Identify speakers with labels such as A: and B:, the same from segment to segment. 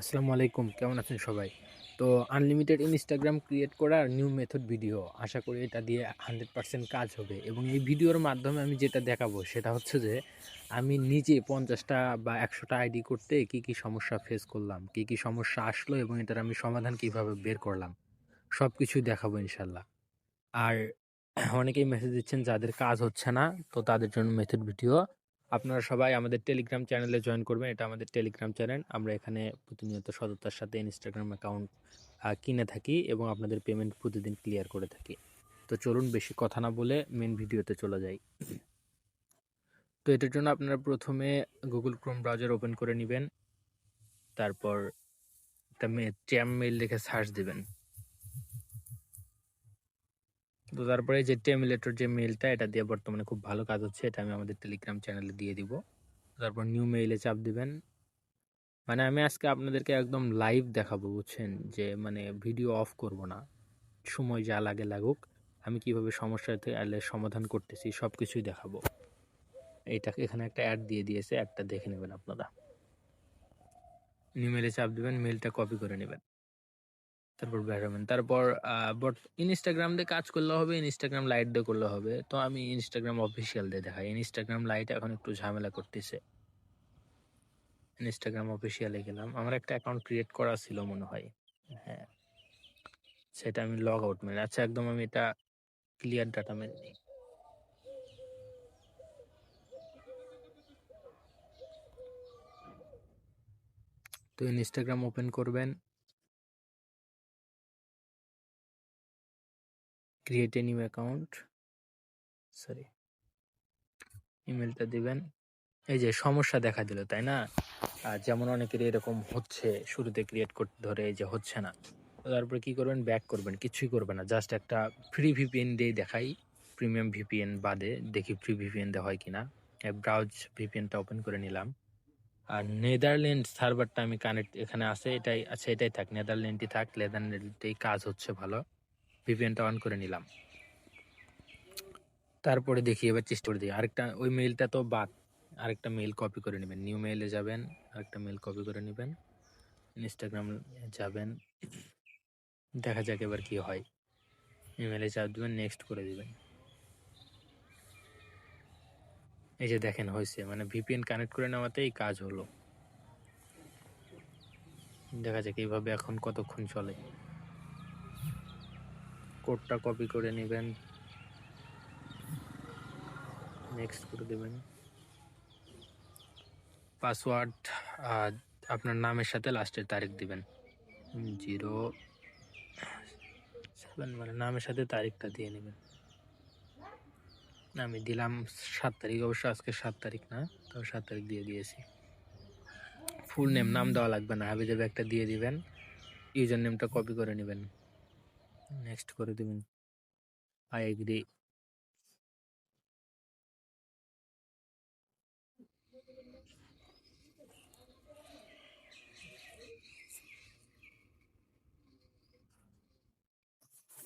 A: আসসালামু আলাইকুম, কেমন আছেন সবাই? তো আনলিমিটেড ইনস্টাগ্রাম ক্রিয়েট করার নিউ মেথড ভিডিও আশা করি এটা দিয়ে হান্ড্রেড পার্সেন্ট কাজ হবে। এবং এই ভিডিওর মাধ্যমে আমি যেটা দেখাবো সেটা হচ্ছে যে, আমি নিজে পঞ্চাশটা বা একশোটা আইডি করতে কি কি সমস্যা ফেস করলাম, কি কি সমস্যা আসলো এবং এটার আমি সমাধান কীভাবে বের করলাম সব কিছুই দেখাবো ইনশাল্লাহ। আর অনেকেই মেসেজ দিচ্ছেন, যাদের কাজ হচ্ছে না, তো তাদের জন্য মেথড ভিডিও আপনারা সবাই আমাদের টেলিগ্রাম চ্যানেলে জয়েন করবেন। এটা আমাদের টেলিগ্রাম চ্যানেল আমরা এখানে প্রতিনিয়ত সততার সাথে ইনস্টাগ্রাম অ্যাকাউন্ট কিনে থাকি এবং আপনাদের পেমেন্ট প্রতিদিন ক্লিয়ার করে থাকি। তো চলুন বেশি কথা না বলে মেন ভিডিওতে চলে যাই। তো এটার জন্য আপনারা প্রথমে গুগল ক্রোম ব্রাউজার ওপেন করে নেবেন। তারপর একটা চ্যাম মেইল লিখে সার্চ দিবেন। তো তারপরে যে টেমিলেটর যে মেইলটা এটা দিয়ে বর্তমানে খুব ভালো কাজ হচ্ছে, এটা আমি আমাদের টেলিগ্রাম চ্যানেলে দিয়ে দিব। তারপর নিউ মেইলে চাপ দিবেন। মানে আমি আজকে আপনাদেরকে একদম লাইভ দেখাবো, বুঝছেন? যে মানে ভিডিও অফ করব না। সময় যা লাগে লাগুক, আমি কীভাবে সমস্যাতে আলে সমাধান করতেছি সব কিছুই দেখাবো। এইটা এখানে একটা অ্যাড দিয়ে দিয়েছে একটা দেখে নেবেন আপনারা। নিউ মেইলে চাপ দেবেন মেলটা কপি করে নেবেন। তারপর বেরোবেন তারপর বট ইনস্টাগ্রাম দিয়ে কাজ করলে হবে ইনস্টাগ্রাম লাইট দিয়ে করলে হবে। তো আমি ইনস্টাগ্রাম অফিসিয়াল দিয়ে দেখাই। ইনস্টাগ্রাম লাইট এখন একটু ঝামেলা করতেছে। ইনস্টাগ্রাম অফিসিয়ালে গেলাম। আমার একটা অ্যাকাউন্ট ক্রিয়েট করা ছিল মনে হয়। হ্যাঁ। সেটা আমি লগ আউট মেরে আচ্ছা একদম আমি এটা ক্লিয়ার ডাটা মেরে নিই। তো ইনস্টাগ্রাম ওপেন করবেন। Create a new account sorry ইমেলটা দিবেন। এই যে সমস্যা দেখা দিল, তাই না? আর যেমন অনেকের এরকম হচ্ছে, শুরুতে ক্রিয়েট করতে ধরে এই যে হচ্ছে না। তারপরে কি করবেন? ব্যাক করবেন, কিছুই করবেন না। জাস্ট একটা ফ্রি ভিপিএন দিয়ে দেখাই। প্রিমিয়াম ভিপিএন বাদে দেখি ফ্রি ভিপিএন দেওয়া হয় কিনা ব্রাউজ ভিপিএনটা ওপেন করে নিলাম। আর নেদারল্যান্ড সার্ভারটা আমি কানেক্ট এখানে আছে, এটাই আচ্ছা এটাই থাক নেদারল্যান্ডই থাক নেদারল্যান্ডেই কাজ হচ্ছে ভালো। ভিপিএনটা অন করে নিলাম। তারপরে দেখি এবার চেষ্টা করে দিই আরেকটা, ওই মেইলটা তো বাদ। আরেকটা মেইল কপি করে নেবেন। নিউ মেইলে যাবেন, আরেকটা মেইল কপি করে নেবেন। ইনস্টাগ্রাম যাবেন। দেখা যাক এবার কি হয়। ইমেলে চাপ দেবেন নেক্সট করে দিবেন। এই যে দেখেন হয়েছে। মানে ভিপিএন কানেক্ট করে নেওয়াতেই কাজ হলো। দেখা যাক এইভাবে এখন কতক্ষণ চলে। কোডটা কপি করে নেবেন। নেক্সট করে দেবেন। পাসওয়ার্ড আপনার নামের সাথে লাস্টের তারিখ দিবেন। জিরো সেভেন মানে নামের সাথে তারিখটা দিয়ে নেবেন। আমি দিলাম সাত তারিখ অবশ্য আজকে সাত তারিখ না তো সাত তারিখ দিয়ে দিয়েছি। ফুল নেম নাম দেওয়া লাগবে না হাবি যাবে একটা দিয়ে দিবেন। ইউজার নেমটা কপি করে নেবেন। নেক্সট করে দেবেন। আই এগ্রি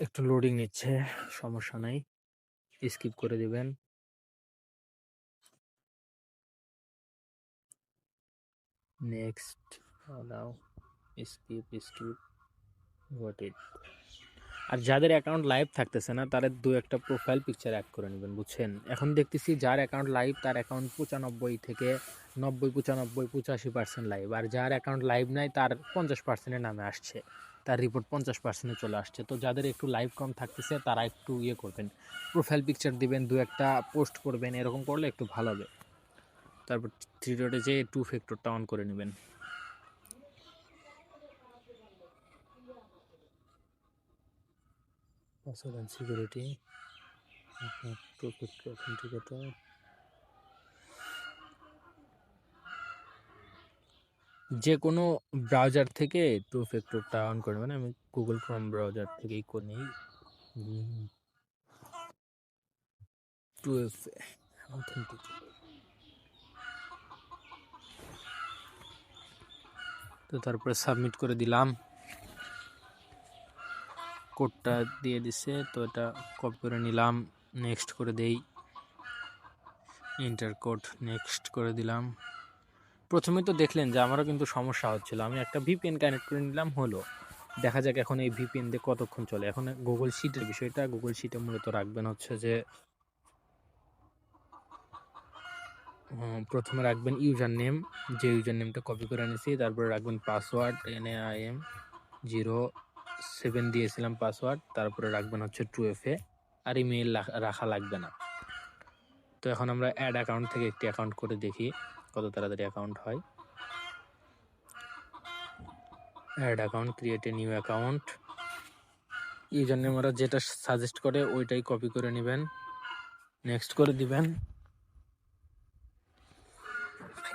A: একটু লোডিং নিচ্ছে, সমস্যা নাই। স্কিপ করে দিবেন। Next now skip skip what it আর যাদের অ্যাকাউন্ট লাইভ থাকতেছে না, তাদের দু একটা প্রোফাইল পিকচার অ্যাড করে নেবেন, বুঝছেন? এখন দেখতেছি যার অ্যাকাউন্ট লাইভ তার অ্যাকাউন্ট পঁচানব্বই থেকে নব্বই, পঁচানব্বই, পঁচাশি পার্সেন্ট লাইভ আর যার অ্যাকাউন্ট লাইভ নাই, তার পঞ্চাশ পার্সেন্টের নামে আসছে, তার রিপোর্ট পঞ্চাশ পার্সেন্টে চলে আসছে। তো যাদের একটু লাইভ কম থাকতেছে, তারা একটু ইয়ে করবেন প্রোফাইল পিকচার দিবেন, দু একটা পোস্ট করবেন, এরকম করলে একটু ভালো হবে। তারপর থ্রি ডটে যে টু ফ্যাক্টরটা অন করে নেবেন। Password and security. Factor authenticator. যে কোনো ব্রাউজার থেকে টু ফ্যাক্টরটা অন করে মানে আমি গুগল ক্রোম ব্রাউজার থেকেই নিই টু এফ অথেন্টিক তো তারপরে সাবমিট করে দিলাম। কোডটা দিয়ে দিছে, তো এটা কপি করে নিলাম নেক্সট করে দেই। ইন্টার কোড নেক্সট করে দিলাম। প্রথমে তো দেখলেন যে আমারও কিন্তু সমস্যা হচ্ছিল। আমি একটা ভিপিএন কানেক্ট করে নিলাম, হলো। দেখা যাক এখন এই ভিপিএন দিয়ে কতক্ষণ চলে। এখন গুগল শিটের বিষয়টা গুগল শিটে মূলত রাখবেন হচ্ছে যে প্রথমে রাখবেন ইউজার নেম যে ইউজার নেমটা কপি করে এনেছি, তারপরে রাখবেন password N A I M zero seven দিয়েছিলাম পাসওয়ার্ড তারপরে রাখবেন হচ্ছে টু এফ এ আর ইমেল রাখা লাগবে না। তো এখন আমরা অ্যাড অ্যাকাউন্ট থেকে একটি অ্যাকাউন্ট করে দেখি কত তাড়াতাড়ি অ্যাকাউন্ট হয়। Add account create a new account user name ওরা যেটা সাজেস্ট করে ওইটাই কপি করে নেবেন। নেক্সট করে দিবেন।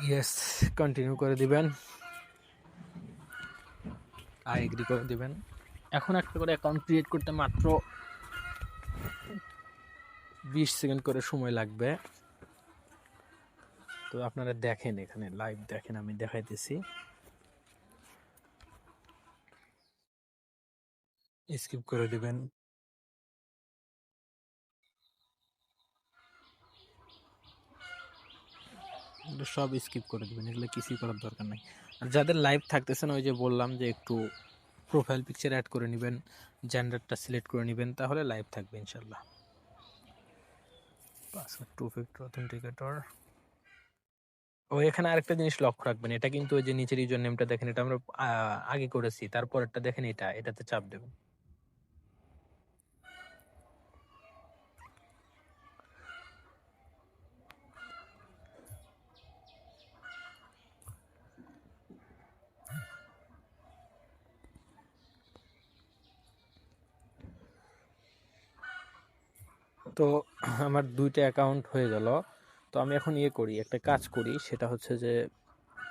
A: ইয়েস কন্টিনিউ করে দিবেন। আই এগ্রি করে দিবেন। এখন একটা করে অ্যাকাউন্ট ক্রিয়েট করতে মাত্র বিশ সেকেন্ড করে সময় লাগবে। তো আপনারা দেখেন এখানে লাইভ দেখেন, আমি দেখাইতেছি। স্কিপ করে দিবেন। সব স্কিপ করে দিবেন, এগুলো কিছুই করার দরকার নাই। আর যাদের লাইভ থাকতেছেন ওই যে বললাম যে একটু প্রোফাইল পিকচার অ্যাড করে নেবেন জেন্ডারটা সিলেক্ট করে নেবেন, তাহলে লাইভ থাকবে ইনশাল্লাহ পাসওয়ার্ড টু ফ্যাক্টর অথেন্টিকেটর ও, এখানে আরেকটা জিনিস লক্ষ্য রাখবেন, এটা কিন্তু ওই যে নিচের ইউজার নেমটা দেখেন, এটা আমরা আগে করেছি, তারপরেরটা দেখেন এটা, এটাতে চাপ দেবেন। তো আমার দুইটা অ্যাকাউন্ট হয়ে গেল। তো আমি এখন ইয়ে করি, একটা কাজ করি, সেটা হচ্ছে যে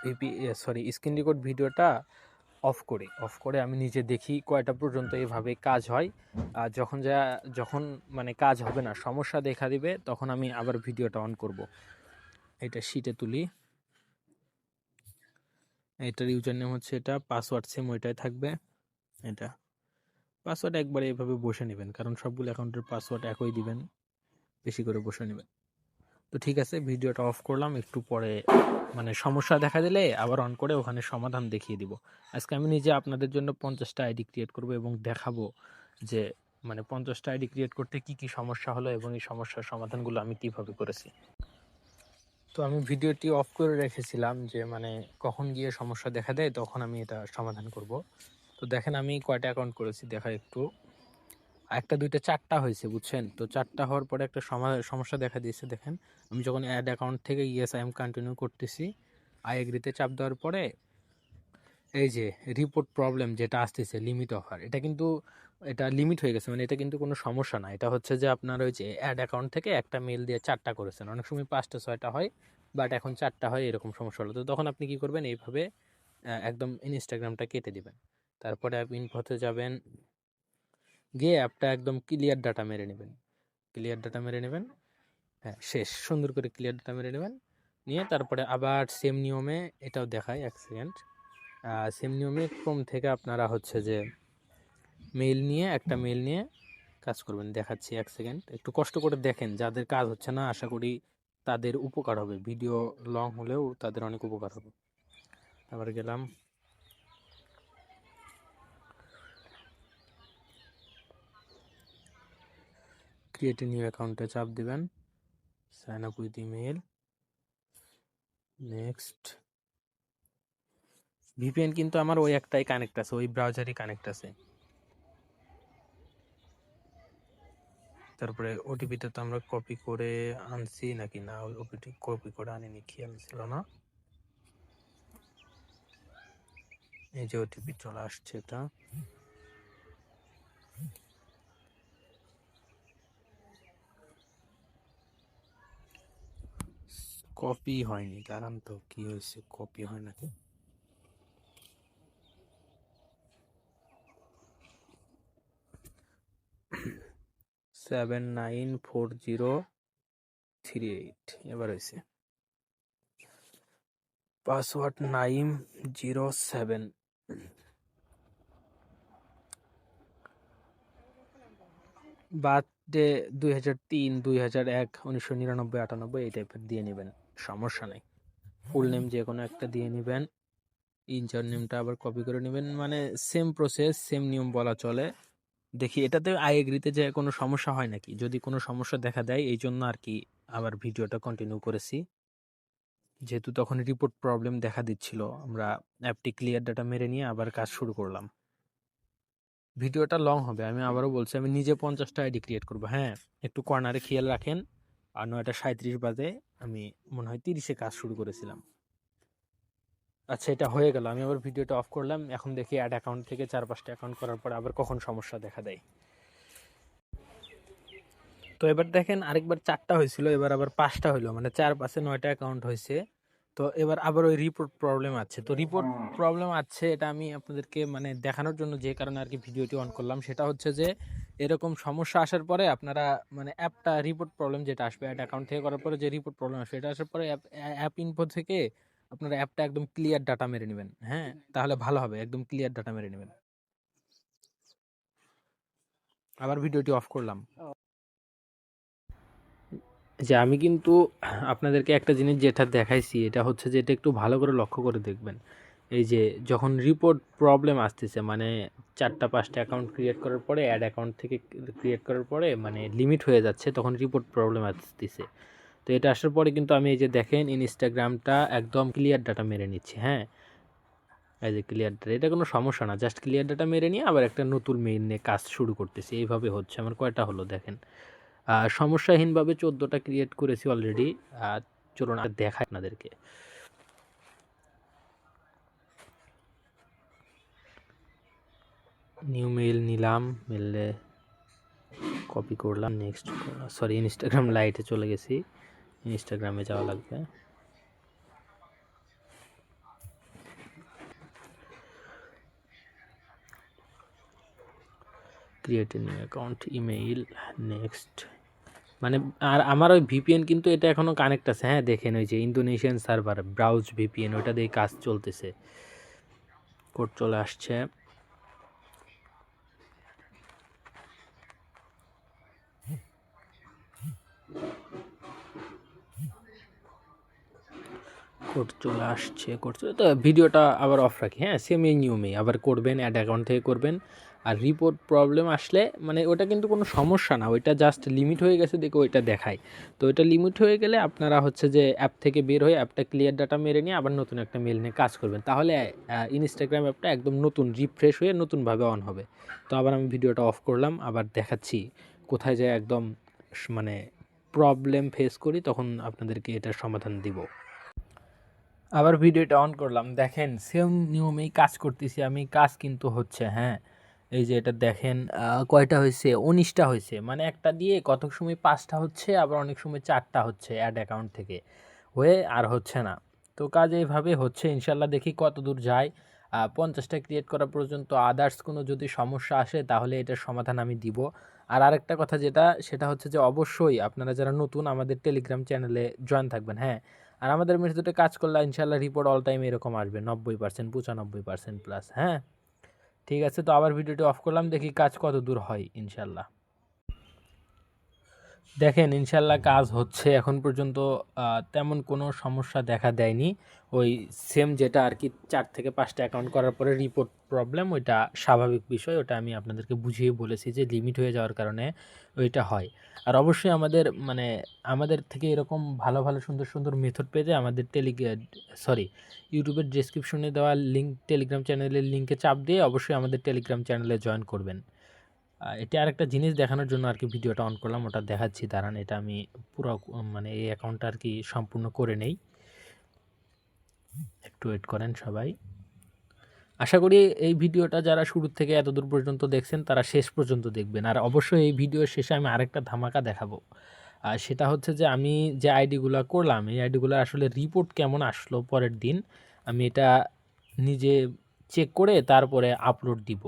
A: ভিপি সরি স্ক্রিন রেকর্ড ভিডিওটা অফ করি। অফ করে আমি নিজে দেখি কয়টা পর্যন্ত এভাবে কাজ হয়। আর যখন যা, যখন মানে কাজ হবে না, সমস্যা দেখা দিবে, তখন আমি আবার ভিডিওটা অন করব। এটা শিটে তুলি। এটার ইউজার নেম হচ্ছে এটা পাসওয়ার্ড সেম ওইটাই থাকবে। এটা। পাসওয়ার্ড একবারে এভাবে বসে নেবেন। কারণ সবগুলো অ্যাকাউন্টের পাসওয়ার্ড একই দিবেন, বেশি করে বসে নেবেন। তো ঠিক আছে, ভিডিওটা অফ করলাম, একটু পরে মানে সমস্যা দেখা দিলে আবার অন করে ওখানে সমাধান দেখিয়ে দিব। আজকে আমি নিজে আপনাদের জন্য পঞ্চাশটা আইডি ক্রিয়েট করব এবং দেখাবো যে মানে পঞ্চাশটা আইডি ক্রিয়েট করতে কি কি সমস্যা হলো এবং এই সমস্যার সমাধানগুলো আমি কীভাবে করেছি। তো আমি ভিডিওটি অফ করে রেখেছিলাম যে মানে কখন গিয়ে সমস্যা দেখা দেয়, তখন আমি এটা সমাধান করব। তো দেখেন আমি কয়টা অ্যাকাউন্ট করেছি দেখা একটু। একটা, দুইটা, চারটা হয়েছে, বুঝছেন? তো চারটা হওয়ার পরে একটা সমা- সমস্যা দেখা দিয়েছে, দেখেন। আমি যখন অ্যাড অ্যাকাউন্ট থেকে ইয়েস আই এম কন্টিনিউ করতেছি আই এগ্রিতে চাপ দেওয়ার পরে এই যে রিপোর্ট প্রবলেম যেটা আসতেছে লিমিট অফার এটা কিন্তু, এটা লিমিট হয়ে গেছে। মানে এটা কিন্তু কোনো সমস্যা না। এটা হচ্ছে যে আপনার ওই যে অ্যাড অ্যাকাউন্ট থেকে একটা মেল দিয়ে চারটা করেছেন। অনেক সময় পাঁচটা, ছয়টা হয় বাট এখন চারটা হয়, এরকম সমস্যা হলো। তো তখন আপনি কি করবেন? এইভাবে একদম ইনস্টাগ্রামটা কেটে দিবেন। তারপরে অ্যাপ ইনফোতে যাবেন। গিয়ে অ্যাপটা একদম ক্লিয়ার ডাটা মেরে নেবেন। ক্লিয়ার ডাটা মেরে নেবেন। হ্যাঁ শেষ। সুন্দর করে ক্লিয়ার ডাটা মেরে নেবেন। নিয়ে তারপরে আবার সেম নিয়মে এটাও দেখায় এক সেকেন্ড সেম নিয়মে ক্রোম থেকে আপনারা হচ্ছে যে মেল নিয়ে, একটা মেল নিয়ে কাজ করবেন। দেখাচ্ছি এক সেকেন্ড একটু কষ্ট করে দেখেন। যাদের কাজ হচ্ছে না, আশা করি তাদের উপকার হবে। ভিডিও লং হলেও তাদের অনেক উপকার হবে। আবার গেলাম। ক্রিয়েট নিউ অ্যাকাউন্টে চাপ দিবেন। Sign up with email next VPN কিন্তু আমার ওই একটাই কানেক্ট আছে, ওই ব্রাউজারই কানেক্ট আছে। তারপরে ওটিপিটা তো আমরা কপি করে আনছি নাকি? না ওটিপি কপি করে আনিনি খেয়াল ছিল না? এই যে ওটিপি চলে আসছে এটা। কপি হয়নি। দাঁড়ান তো, কি হয়েছে? কপি হয় নাকি? Seven nine four zero three eight এবার হয়েছে। Password nine zero seven birthday দুই হাজার তিন, দুই হাজার এক, উনিশশো নিরানব্বই আটানব্বই, এই টাইপের দিয়ে নেবেন। সমস্যা নেই। ফুল নেম যে কোনো একটা দিয়ে নেবেন। ইনচার নেমটা আবার কপি করে নেবেন। মানে সেম প্রসেস সেম নিয়ম বলা চলে। দেখি এটাতে আই এগ্রিতে যে কোনো সমস্যা হয় নাকি? যদি কোনো সমস্যা দেখা দেয় এই জন্য আর কি আবার ভিডিওটা কন্টিনিউ করেছি। যেহেতু তখন রিপোর্ট প্রবলেম দেখা দিচ্ছিল আমরা অ্যাপটি ক্লিয়ার ডাটা মেরে নিয়ে আবার কাজ শুরু করলাম। ভিডিওটা লং হবে আমি আবারও বলছি আমি নিজে পঞ্চাশটা আইডি ক্রিয়েট করব। হ্যাঁ একটু কর্নারে খেয়াল রাখেন। আর নয়টা সাঁত্রিশ বাজে আমি মনে হয় তিরিশে কাজ শুরু করেছিলাম। আচ্ছা এটা হয়ে গেল। আমি আবার ভিডিওটা অফ করলাম। এখন দেখি অ্যাড অ্যাকাউন্ট থেকে চার পাঁচটা অ্যাকাউন্ট করার পর আবার কখন সমস্যা দেখা দেয়। তো এবার দেখেন আরেকবার চারটা হয়েছিল, এবার আবার পাঁচটা হইল। মানে চার পাঁচে নয়টা অ্যাকাউন্ট হয়েছে। তো এবার আবার ওই রিপোর্ট প্রবলেম আছে। তো রিপোর্ট প্রবলেম আছে, এটা আমি আপনাদেরকে মানে দেখানোর জন্য যে কারণে আর কি ভিডিওটি অন করলাম, সেটা হচ্ছে যে এরকম সমস্যা আসার পরে আপনারা মানে অ্যাপটা রিপোর্ট প্রবলেম যেটা আসবে অ্যাড অ্যাকাউন্ট থেকে করার পরে যে রিপোর্ট প্রবলেম আসবে, এটা আসার পরে অ্যাপ ইনফো থেকে আপনারা অ্যাপটা একদম ক্লিয়ার ডাটা মেরে নেবেন হ্যাঁ? তাহলে ভালো হবে, একদম ক্লিয়ার ডাটা মেরে নেবেন। আবার ভিডিওটি অফ করলাম। যে আমি কিন্তু আপনাদেরকে একটা জিনিস যেটা দেখাইছি, এটা হচ্ছে যে এটা একটু ভালো করে লক্ষ্য করে দেখবেন। এই যে যখন রিপোর্ট প্রবলেম আসতেছে মানে চারটা, পাঁচটা অ্যাকাউন্ট ক্রিয়েট করার পরে অ্যাড অ্যাকাউন্ট থেকে ক্রিয়েট করার পরে মানে লিমিট হয়ে যাচ্ছে, তখন রিপোর্ট প্রবলেম আসতেছে। তো এটা আসার পরে কিন্তু আমি এই যে দেখেন ইনস্টাগ্রামটা একদম ক্লিয়ার ডাটা মেরে নিচ্ছি হ্যাঁ? এই যে ক্লিয়ার ডাটা এটা কোনো সমস্যা না জাস্ট ক্লিয়ার ডাটা মেরে নিয়ে আবার একটা নতুন মেইন নিয়ে কাজ শুরু করতেছি, এইভাবে হচ্ছে, আমার কয়টা হলো দেখেন। সমস্যাহীনভাবে চোদ্দোটা ক্রিয়েট করেছি অলরেডি চলুন দেখাই আপনাদেরকে। নিউ মেইল নিলাম মেলে কপি করলাম নেক্সট সরি ইনস্টাগ্রাম লাইটে চলে গেছি ইনস্টাগ্রামে যাওয়া লাগবে। Create new account email next মানে আর আমার ওই ভিপিএন কিন্তু এটা এখনও কানেক্ট আছে হ্যাঁ দেখেন ওই যে ইন্দোনেশিয়ান সার্ভার ব্রাউজ ভিপিএন ওটা দিয়ে কাজ চলতেছে। কোড চলে আসছে। কোড চলে আসছে কোড তো ভিডিওটা আবার অফ রাখি হ্যাঁ সেম এই নিয়মেই আবার করবেন অ্যাড অ্যাকাউন্ট থেকে করবেন। আর রিপোর্ট প্রবলেম আসলে মানে ওটা কিন্তু কোনো সমস্যা না, ওইটা জাস্ট লিমিট হয়ে গেছে, দেখে ওইটা দেখায় তো এটা লিমিট হয়ে গেলে আপনারা হচ্ছে যে অ্যাপ থেকে বের হয়ে অ্যাপটা ক্লিয়ার ডাটা মেরে নিয়ে আবার নতুন একটা মেল নিয়ে কাজ করবেন। তাহলে ইনস্টাগ্রাম অ্যাপটা একদম নতুন রিফ্রেশ হয়ে নতুনভাবে অন হবে। তো আবার আমি ভিডিওটা অফ করলাম, আবার দেখাচ্ছি কোথায় যায় একদম মানে প্রবলেম ফেস করি, তখন আপনাদেরকে এটার সমাধান দিব। আবার ভিডিওটা অন করলাম। দেখেন সেম নিয়মেই কাজ করতেছি আমি, কাজ কিন্তু হচ্ছে হ্যাঁ। এই যে এটা দেখেন কয়টা হয়েছে? উনিশটা হয়েছে। মানে একটা দিয়ে কত সময় পাঁচটা হচ্ছে, আবার অনেক সময় চারটা হচ্ছে অ্যাড অ্যাকাউন্ট থেকে। হয়ে আর হচ্ছে না। তো কাজ এইভাবে হচ্ছে ইনশাল্লাহ দেখি কত দূর যায়। পঞ্চাশটা ক্রিয়েট করা পর্যন্ত আদার্স কোনো যদি সমস্যা আসে, তাহলে এটার সমাধান আমি দিব। আর আরেকটা কথা যেটা, সেটা হচ্ছে যে অবশ্যই আপনারা যারা নতুন আমাদের টেলিগ্রাম চ্যানেলে জয়েন থাকবেন হ্যাঁ। আর আমাদের মেথডে কাজ করলে ইনশাল্লাহ রিপোর্ট অল টাইম এরকম আসবে, নব্বই পার্সেন্ট পঁচানব্বই পার্সেন্ট প্লাস হ্যাঁ? ঠিক আছে, তো আবার ভিডিওটি অফ করলাম, দেখি কাজ কত দূর হয় ইনশাল্লাহ দেখেন ইনশাল্লাহ কাজ হচ্ছে। এখন পর্যন্ত তেমন কোনো সমস্যা দেখা দেয়নি। ওই সেম যেটা আর কি চার থেকে পাঁচটা অ্যাকাউন্ট করার পরে রিপোর্ট প্রবলেম ওইটা স্বাভাবিক বিষয়। ওটা আমি আপনাদেরকে বুঝিয়ে বলেছি যে লিমিট হয়ে যাওয়ার কারণে ওইটা হয়। আর অবশ্যই আমাদের মানে আমাদের থেকে এরকম ভালো ভালো, সুন্দর সুন্দর মেথড পেতে আমাদের টেলি সরি ইউটিউবের ডিসক্রিপশনে দেওয়া লিঙ্ক টেলিগ্রাম চ্যানেলের লিঙ্কে চাপ দিয়ে অবশ্যই আমাদের টেলিগ্রাম চ্যানেলে জয়েন করবেন। এটা আরেকটা জিনিস দেখানোর জন্য আর কি ভিডিওটা অন করলাম। ওটা দেখাচ্ছি, দাঁড়ান, এটা আমি পুরো মানে এই অ্যাকাউন্টটা আর কি সম্পূর্ণ করে নেই। একটু ওয়েট করেন সবাই। আশা করি এই ভিডিওটা যারা শুরু থেকে এত দূর পর্যন্ত দেখছেন, তারা শেষ পর্যন্ত দেখবেন। আর অবশ্যই এই ভিডিওর শেষে আমি আরেকটা ধামাকা দেখাবো। আর সেটা হচ্ছে যে, আমি যে আইডিগুলো করলাম, এই আইডিগুলো আসলে রিপোর্ট কেমন আসলো পরের দিন, আমি এটা নিজে চেক করে তারপরে আপলোড দিব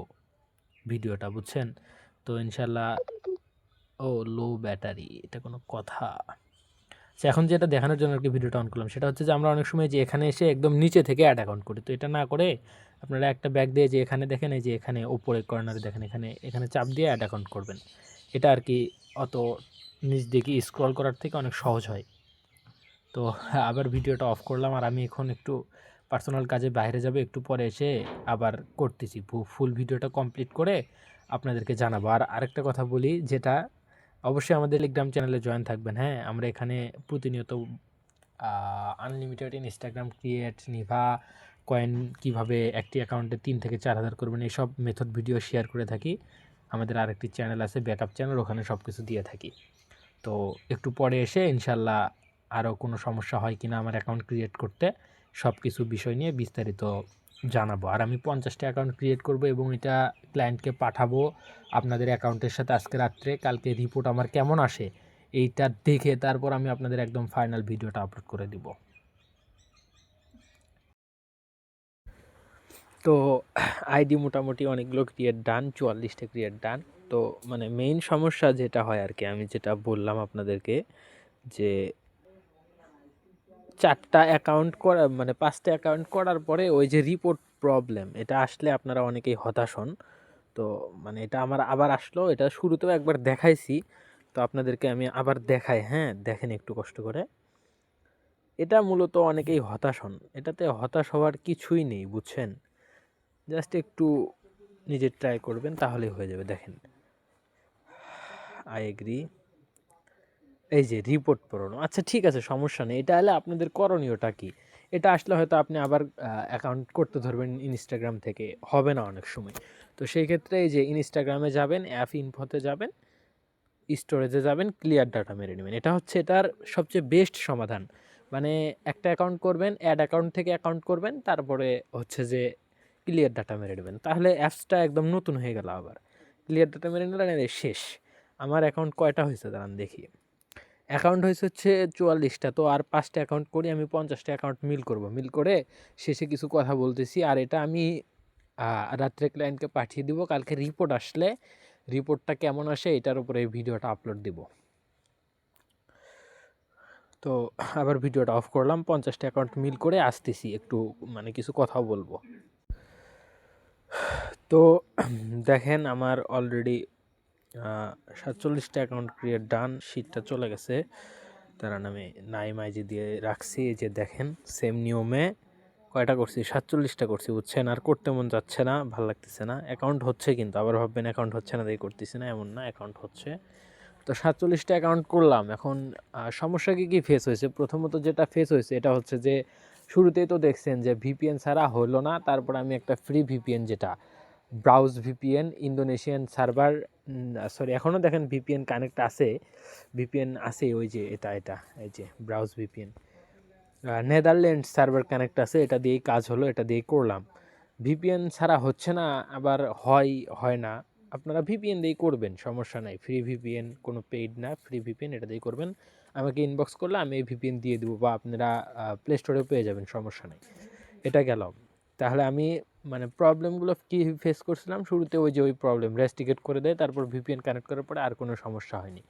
A: ভিডিওটা, বুঝছেন? তো ইনশাল্লাহ ও লো ব্যাটারি এটা কোনো কথা। আচ্ছা, এখন যেটা দেখানোর জন্য আর কি ভিডিওটা অন করলাম সেটা হচ্ছে যে আমরা অনেক সময় যে এখানে এসে একদম নিচে থেকে অ্যাড অ্যাকাউন্ট করি। তো এটা না করে আপনারা একটা ব্যাগ দিয়ে যে এখানে দেখেন এই যে এখানে ওপরে কর্নারে দেখেন এখানে এখানে চাপ দিয়ে অ্যাড অ্যাকাউন্ট করবেন। এটা আর কি অত নিচ দিকে স্ক্রল করার থেকে অনেক সহজ হয়। তো আবার ভিডিওটা অফ করলাম আর আমি এখন একটু পার্সোনাল কাজে বাইরে যাবে, একটু পরে এসে আবার করতেছি। ফুল ভিডিওটা কমপ্লিট করে আপনাদেরকে জানাব। আর আরেকটা কথা বলি, যেটা অবশ্যই আমাদের টেলিগ্রাম চ্যানেলে জয়েন থাকবেন। হ্যাঁ আমরা এখানে প্রতিনিয়ত আনলিমিটেড ইনস্টাগ্রাম ক্রিয়েট নিভা কয়েন কীভাবে একটি অ্যাকাউন্টে তিন থেকে চার হাজার করবেন, এইসব মেথড ভিডিও শেয়ার করে থাকি। আমাদের আরেকটি চ্যানেল আছে ব্যাকআপ চ্যানেল ওখানে সব কিছু দিয়ে থাকি। তো একটু পরে এসে ইনশাল্লাহ আরও কোনো সমস্যা হয় কিনা আমার অ্যাকাউন্ট ক্রিয়েট করতে সব কিছু বিষয় নিয়ে বিস্তারিত জানাব। আর আমি পঞ্চাশটা অ্যাকাউন্ট ক্রিয়েট করব এবং এটা ক্লায়েন্টকে পাঠাবো। আপনাদের অ্যাকাউন্টের সাথে আজকে রাত্রে, কালকে রিপোর্ট আমার কেমন আসে, এইটা দেখে তারপর আমি আপনাদের একদম ফাইনাল ভিডিওটা আপলোড করে দিব। তো আইডি মোটামুটি অনেকগুলো ক্রিয়েট ডান চুয়াল্লিশটা ক্রিয়েট ডান তো মানে মেইন সমস্যা যেটা হয় আর কি, আমি যেটা বললাম আপনাদেরকে যে চারটা অ্যাকাউন্ট করা মানে পাঁচটা অ্যাকাউন্ট করার পরে ওই যে রিপোর্ট প্রবলেম এটা আসলে আপনারা অনেকেই হতাশ হন। তো মানে এটা আমার আবার আসলো, এটা শুরুতেও একবার দেখাইছি, তো আপনাদেরকে আমি আবার দেখাই হ্যাঁ দেখেন একটু কষ্ট করে। এটা মূলত অনেকেই হতাশ হন, এটাতে হতাশ হওয়ার কিছুই নেই, বুঝছেন? জাস্ট একটু নিজের ট্রাই করবেন, তাহলেই হয়ে যাবে, দেখেন। আই এগ্রি এই যে রিপোর্ট পড়ানো। আচ্ছা ঠিক আছে, সমস্যা নেই। এটা হলে আপনাদের করণীয়টা কি? এটা আসলে হয়তো আপনি আবার অ্যাকাউন্ট করতে ধরবেন ইনস্টাগ্রাম থেকে। হবে না অনেক সময়। তো সেই ক্ষেত্রে এই যে ইনস্টাগ্রামে যাবেন অ্যাপ ইনফোতে যাবেন স্টোরেজে যাবেন ক্লিয়ার ডাটা মেরে নেবেন। এটা হচ্ছে এটার সবচেয়ে বেস্ট সমাধান। মানে একটা অ্যাকাউন্ট করবেন অ্যাড অ্যাকাউন্ট থেকে অ্যাকাউন্ট করবেন, তারপরে হচ্ছে যে ক্লিয়ার ডাটা মেরে নেবেন। তাহলে অ্যাপসটা একদম নতুন হয়ে গেল আবার। ক্লিয়ার ডাটা মেরে নিলেন শেষ। আমার অ্যাকাউন্ট কয়টা হয়েছে দাঁড়ান দেখি। অ্যাকাউন্ট হয়েছে হচ্ছে চুয়াল্লিশটা। তো আর পাঁচটা অ্যাকাউন্ট করি, আমি পঞ্চাশটা অ্যাকাউন্ট মিল করব। মিল করে শেষে কিছু কথা বলতেছি। আর এটা আমি রাত্রে ক্লায়েন্টকে পাঠিয়ে দিব। কালকে রিপোর্ট আসলে রিপোর্টটা কেমন আসে এটার উপরে ভিডিওটা আপলোড দিব। তো আবার ভিডিওটা অফ করলাম। পঞ্চাশটা অ্যাকাউন্ট মিল করে আসতেছি। একটু মানে কিছু কথাও বলব। তো দেখেন, আমার অলরেডি সাতচল্লিশটা অ্যাকাউন্ট ক্রিয়েট ডান শিটটা চলে গেছে। তারা আমি নাই মাইজি দিয়ে রাখছি, এই যে দেখেন সেম নিয়মে কয়টা করছি? সাতচল্লিশটা করছি, বুঝছেন? আর করতে মন যাচ্ছে না, ভালো লাগতেছে না। অ্যাকাউন্ট হচ্ছে কিন্তু, আবার ভাববেন অ্যাকাউন্ট হচ্ছে না, তাই করতেছি না, এমন না অ্যাকাউন্ট হচ্ছে। তো সাতচল্লিশটা অ্যাকাউন্ট করলাম। এখন সমস্যা কী কী ফেস হয়েছে? প্রথমত যেটা ফেস হয়েছে, এটা হচ্ছে যে, শুরুতেই তো দেখছেন যে ভিপিএন ছাড়া হলো না, তারপর আমি একটা ফ্রি ভিপিএন যেটা browse VPN, Indonesian server sorry এখনও দেখেন ভিপিএন কানেক্ট আছে। ভিপিএন আছে ওই যে এটা এটা, এই যে browse VPN. Netherland server connect আছে, এটা দিয়েই কাজ হলো, এটা দিয়েই করলাম। ভিপিএন ছাড়া হচ্ছে না, আবার হয় হয় না। আপনারা ভিপিএন দিয়েই করবেন, সমস্যা নাই। ফ্রি ভিপিএন কোনো পেইড না, ফ্রি ভিপিএন এটা দিয়েই করবেন। আমাকে ইনবক্স করলে আমি এই ভিপিএন দিয়ে দেবো বা আপনারা প্লে স্টোরে পেয়ে যাবেন, সমস্যা নেই। এটা গেল। তাহলে আমি মানে প্রবলেমগুলো কী ফেস করছিলাম? শুরুতে ওই যে ওই প্রবলেম রেস্টিকেট করে দেয়, তারপর ভিপিএন কানেক্ট করার পরে আর কোনো সমস্যা হয়নি।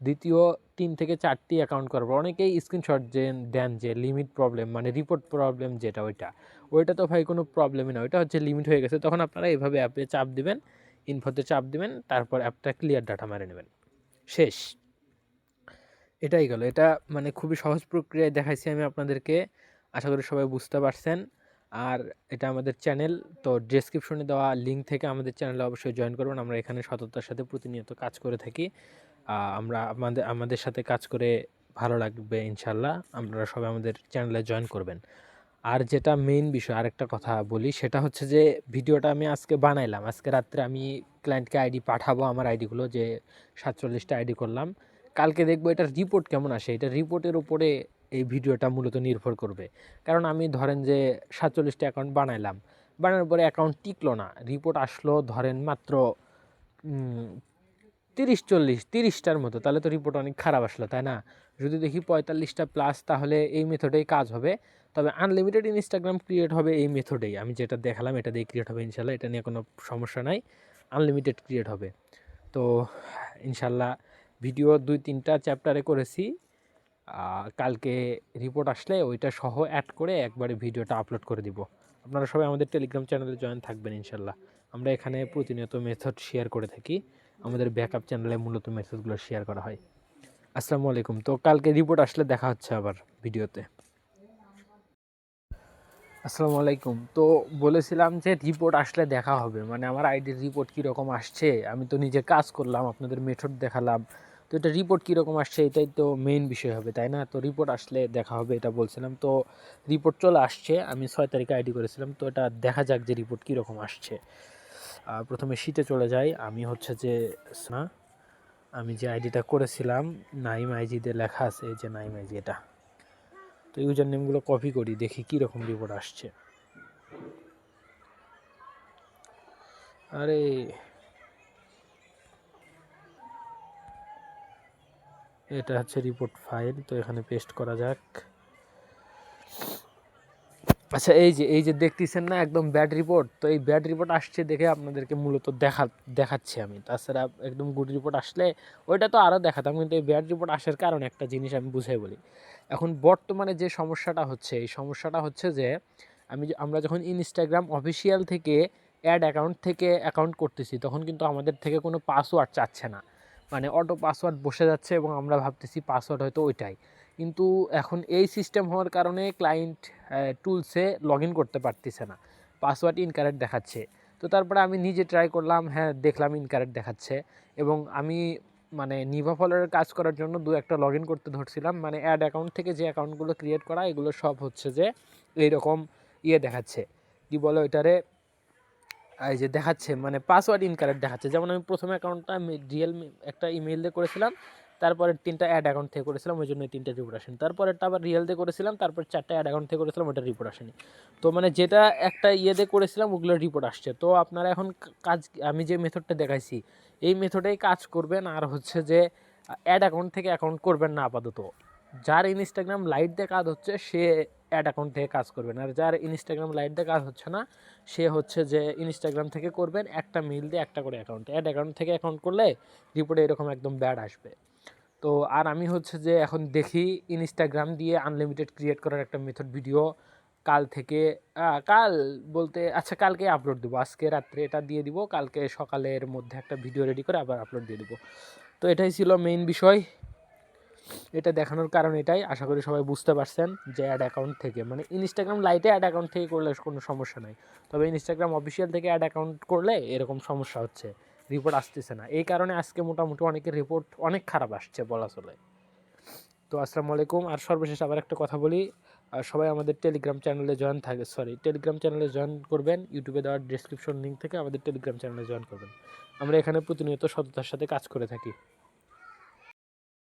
A: দ্বিতীয় তিন থেকে চারটি অ্যাকাউন্ট করার পর অনেকেই স্ক্রিনশট যে দেন যে লিমিট প্রবলেম মানে রিপোর্ট প্রবলেম যেটা ওইটা। ওইটা তো ভাই কোনো প্রবলেমই না, ওইটা হচ্ছে লিমিট হয়ে গেছে। তখন আপনারা এইভাবে অ্যাপে চাপ দিবেন ইনফোতে চাপ দিবেন, তারপর অ্যাপটা ক্লিয়ার ডাটা মেরে নেবেন। শেষ। এটাই গেল। এটা মানে খুবই সহজ প্রক্রিয়ায় দেখাইছি আমি আপনাদেরকে। আশা করি সবাই বুঝতে পারছেন। আর এটা আমাদের চ্যানেল, তো ডেসক্রিপশনে দেওয়া লিঙ্ক থেকে আমাদের চ্যানেলে অবশ্যই জয়েন করবেন। আমরা এখানে সততার সাথে প্রতিনিয়ত কাজ করে থাকি। আমরা আমাদের আমাদের সাথে কাজ করে ভালো লাগবে ইনশাল্লাহ আপনারা সবাই আমাদের চ্যানেলে জয়েন করবেন। আর যেটা মেইন বিষয়, আরেকটা কথা বলি, সেটা হচ্ছে যে ভিডিওটা আমি আজকে বানাইলাম। আজকে রাত্রে আমি ক্লায়েন্টকে আইডি পাঠাবো, আমার আইডিগুলো যে সাতচল্লিশটা আইডি করলাম। কালকে দেখব এটার রিপোর্ট কেমন আসে। এটা রিপোর্টের উপরে এই ভিডিওটা মূলত নির্ভর করবে। কারণ আমি ধরেন যে সাতচল্লিশটা অ্যাকাউন্ট বানাইলাম, বানানোর পরে অ্যাকাউন্ট টিকলো না। রিপোর্ট আসলো ধরেন মাত্র তিরিশ চল্লিশ তিরিশটার মতো। তাহলে তো রিপোর্ট অনেক খারাপ আসলো, তাই না? যদি দেখি পঁয়তাল্লিশটা প্লাস তাহলে এই মেথডেই কাজ হবে। তবে আনলিমিটেড ইনস্টাগ্রাম ক্রিয়েট হবে এই মেথডেই আমি যেটা দেখালাম, এটা দিয়ে ক্রিয়েট হবে ইনশাল্লাহ, এটা নিয়ে কোনো সমস্যা নাই। আনলিমিটেড ক্রিয়েট হবে। তো ইনশাল্লাহ, ভিডিও দুই তিনটা চ্যাপ্টারে করেছি। কালকে রিপোর্ট আসলে ওইটা সহ অ্যাড করে একবারে ভিডিওটা আপলোড করে দিব। আপনারা সবাই আমাদের টেলিগ্রাম চ্যানেলে জয়েন থাকবেন ইনশাল্লাহ। আমরা এখানে প্রতিনিয়ত মেথড শেয়ার করে থাকি। আমাদের ব্যাকআপ চ্যানেলে মূলত মেথডগুলো শেয়ার করা হয়। আসসালামু আলাইকুম। তো কালকে রিপোর্ট আসলে দেখা হচ্ছে আবার ভিডিওতে। আসসালামু আলাইকুম। তো বলেছিলাম যে রিপোর্ট আসলে দেখা হবে। মানে আমার আইডির রিপোর্ট কীরকম আসছে? আমি তো নিজে কাজ করলাম, আপনাদের মেথড দেখালাম। তো এটা রিপোর্ট কীরকম আসছে এটাই তো মেইন বিষয় হবে, তাই না? তো রিপোর্ট আসলে দেখা হবে, এটা বলছিলাম। তো রিপোর্ট চলে আসছে, আমি ছয় তারিখে আইডি করেছিলাম, তো এটা দেখা যাক যে রিপোর্ট কীরকম আসছে। প্রথমে শীতে চলে যাই, আমি হচ্ছে যে না, আমি যে আইডিটা করেছিলাম নাইম আইজিতে লেখা আছে যে নাইম আইজি এটা। তো ইউজার নেমগুলো কপি করি, দেখি কী রকম রিপোর্ট আসছে। আরে এটা হচ্ছে রিপোর্ট ফাইল তো এখানে পেস্ট করা যাক। আচ্ছা এই যে এই যে দেখতেছেন না, একদম ব্যাড রিপোর্ট তো এই ব্যাড রিপোর্ট আসছে দেখে আপনাদেরকে মূলত দেখা, দেখাচ্ছি আমি। তাছাড়া একদম গুড রিপোর্ট আসলে ওইটা তো আরও দেখাতাম, কিন্তু এই ব্যাড রিপোর্ট আসার কারণে একটা জিনিস আমি বুঝাই বলি। এখন বর্তমানে যে সমস্যাটা হচ্ছে, এই সমস্যাটা হচ্ছে যে, আমি আমরা যখন ইনস্টাগ্রাম অফিসিয়াল থেকে অ্যাড অ্যাকাউন্ট থেকে অ্যাকাউন্ট করতেছি, তখন কিন্তু আমাদের থেকে কোনো পাসওয়ার্ড চাচ্ছে না। মানে অটো পাসওয়ার্ড বসে যাচ্ছে এবং আমরা ভাবতেছি পাসওয়ার্ড হয়তো ওইটাই। কিন্তু এখন এই সিস্টেম হওয়ার কারণে ক্লায়েন্ট টুলসে লগ ইন করতে পারতেছে না। পাসওয়ার্ড ইনকারেক্ট দেখাচ্ছে। তো তারপরে আমি নিজে ট্রাই করলাম হ্যাঁ দেখলাম ইনকারেক্ট দেখাচ্ছে। এবং আমি মানে নিভা ফলোয়ারের কাজ করার জন্য দু একটা লগ ইন করতে ধরছিলাম। মানে অ্যাড অ্যাকাউন্ট থেকে যে অ্যাকাউন্টগুলো ক্রিয়েট করা, এগুলো সব হচ্ছে যে এইরকম ইয়ে দেখাচ্ছে। কী বলো এটারে এই যে দেখাচ্ছে মানে পাসওয়ার্ড ইনকারেক্ট দেখাচ্ছে। যেমন আমি প্রথম অ্যাকাউন্টটা রিয়েলমি একটা ইমেল দিয়ে করেছিলাম, তারপরে তিনটা অ্যাড অ্যাকাউন্ট থেকে করেছিলাম, ওই জন্য তিনটা রিপোর্ট আসেনি। তারপরেরটা আবার রিয়েল দিয়ে করেছিলাম, তারপর চারটা অ্যাড অ্যাকাউন্ট থেকে করেছিলাম ওটা রিপোর্ট আসেনি। তো মানে যেটা একটা ইয়ে দিয়ে করেছিলাম, ওগুলো রিপোর্ট আসছে। তো আপনারা এখন কাজ আমি যে মেথডটা দেখাইছি, এই মেথডেই কাজ করবেন আর হচ্ছে যে অ্যাড অ্যাকাউন্ট থেকে অ্যাকাউন্ট করবেন না আপাতত। যার ইনস্টাগ্রাম লাইট দিয়ে কাজ হচ্ছে, সে অ্যাড অ্যাকাউন্ট থেকে কাজ করবেন আর যার ইনস্টাগ্রাম লাইট দিয়ে কাজ হচ্ছে না, সে হচ্ছে যে ইনস্টাগ্রাম থেকে করবেন একটা মিল দিয়ে একটা করে অ্যাকাউন্ট অ্যাড অ্যাকাউন্ট থেকে অ্যাকাউন্ট করলে রিপোর্টে এরকম একদম ব্যাড আসবে। তো আর আমি হচ্ছে যে এখন দেখি ইনস্টাগ্রাম দিয়ে আনলিমিটেড ক্রিয়েট করার একটা মেথড ভিডিও কাল থেকে কাল বলতে আচ্ছা কালকে আপলোড দেবো। আজকে রাত্রে এটা দিয়ে দিব, কালকে সকালের মধ্যে একটা ভিডিও রেডি করে আবার আপলোড দিয়ে দেবো। তো এটাই ছিল মেইন বিষয়। এটা দেখানোর কারণ এটাই। আশা করি সবাই বুঝতে পারছেন যে অ্যাড অ্যাকাউন্ট থেকে। মানে ইনস্টাগ্রাম লাইটে অ্যাড অ্যাকাউন্ট থেকে করলে কোনো সমস্যা নাই। তবে ইনস্টাগ্রাম অফিসিয়াল থেকে অ্যাড অ্যাকাউন্ট করলে এরকম সমস্যা হচ্ছে। রিপোর্ট আসতেছে না। এই কারণে আজকে মোটামুটি অনেকের রিপোর্ট অনেক খারাপ আসছে বলা চলে। তো আসসালামু আলাইকুম। আর সর্বশেষ আবার একটা কথা বলি। সবাই আমাদের টেলিগ্রাম চ্যানেলে জয়েন থাকে। সরি টেলিগ্রাম চ্যানেলে জয়েন করবেন। ইউটিউবে দেওয়ার ডিসক্রিপশন লিঙ্ক থেকে আমাদের টেলিগ্রাম চ্যানেলে জয়েন করবেন। আমরা এখানে প্রতিনিয়ত সততার সাথে কাজ করে থাকি।